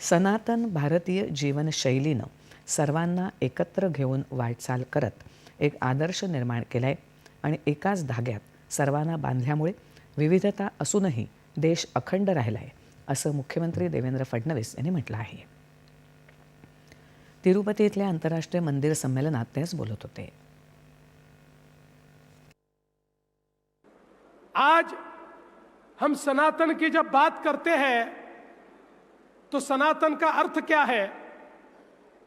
सनातन भारतीय जीवनशैलीनं सर्वांना एकत्र घेऊन वाटचाल करत एक आदर्श निर्माण केला आहे आणि एकाच धाग्यात सर्वांना बांधल्यामुळे विविधता असूनही देश अखंड राहिला आहे असं मुख्यमंत्री देवेंद्र फडणवीस यांनी म्हटलं आहे. तिरुपती इथल्या आंतरराष्ट्रीय मंदिर संमेलनात तेच बोलत होते. आज हम सनातन की जब बात करते हैं तो सनातन का अर्थ क्या है?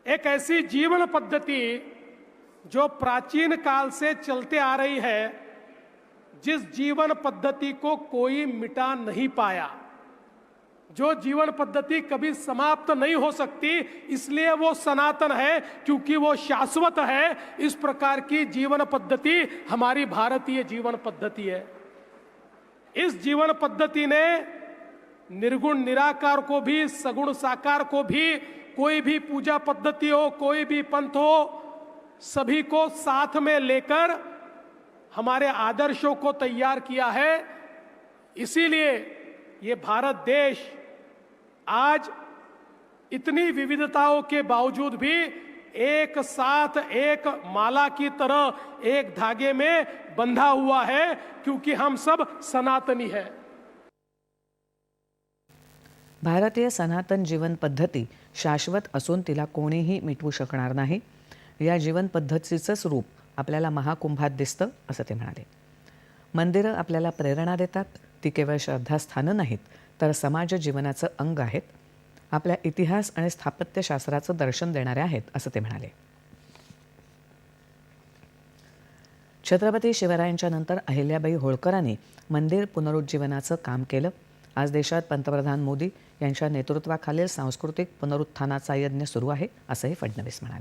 एक ऐसी जीवन पद्धति जो प्राचीन काल से चलते आ रही है, जिस जीवन पद्धति को कोई मिटा नहीं पाया। जो जीवन पद्धति कभी समाप्त नहीं हो सकती, इसलिए वो सनातन है, क्योंकि वो शाश्वत है। इस प्रकार की जीवन पद्धति हमारी भारतीय जीवन पद्धति है। इस जीवन पद्धति ने निर्गुण निराकार को भी, सगुण साकार को भी, कोई भी पूजा पद्धति हो, कोई भी पंथ हो, सभी को साथ में लेकर हमारे आदर्शों को तैयार किया है। इसीलिए ये भारत देश आज इतनी विविधताओं के बावजूद भी एक साथ एक माला की तरह एक धागे में बंधा हुआ है, क्योंकि हम सब सनातनी हैं। भारतीय सनातन जीवन पद्धती शाश्वत असून तिला कोणीही मिटवू शकणार नाही. या जीवनपद्धतीचंच रूप आपल्याला महाकुंभात दिसतं असं ते म्हणाले. मंदिरं आपल्याला प्रेरणा देतात. ती केवळ श्रद्धास्थानं नाहीत तर समाज जीवनाचं अंग आहेत. आपल्या इतिहास आणि स्थापत्यशास्त्राचं दर्शन देणारे आहेत असं ते म्हणाले. छत्रपती शिवरायांच्या नंतर अहिल्याबाई होळकरांनी मंदिर पुनरुज्जीवनाचं काम केलं. आज देशात पंतप्रधान मोदी यांच्या नेतृत्वाखालील सांस्कृतिक पुनरुत्थानाचा यज्ञ सुरू आहे असंही फडणवीस म्हणाले.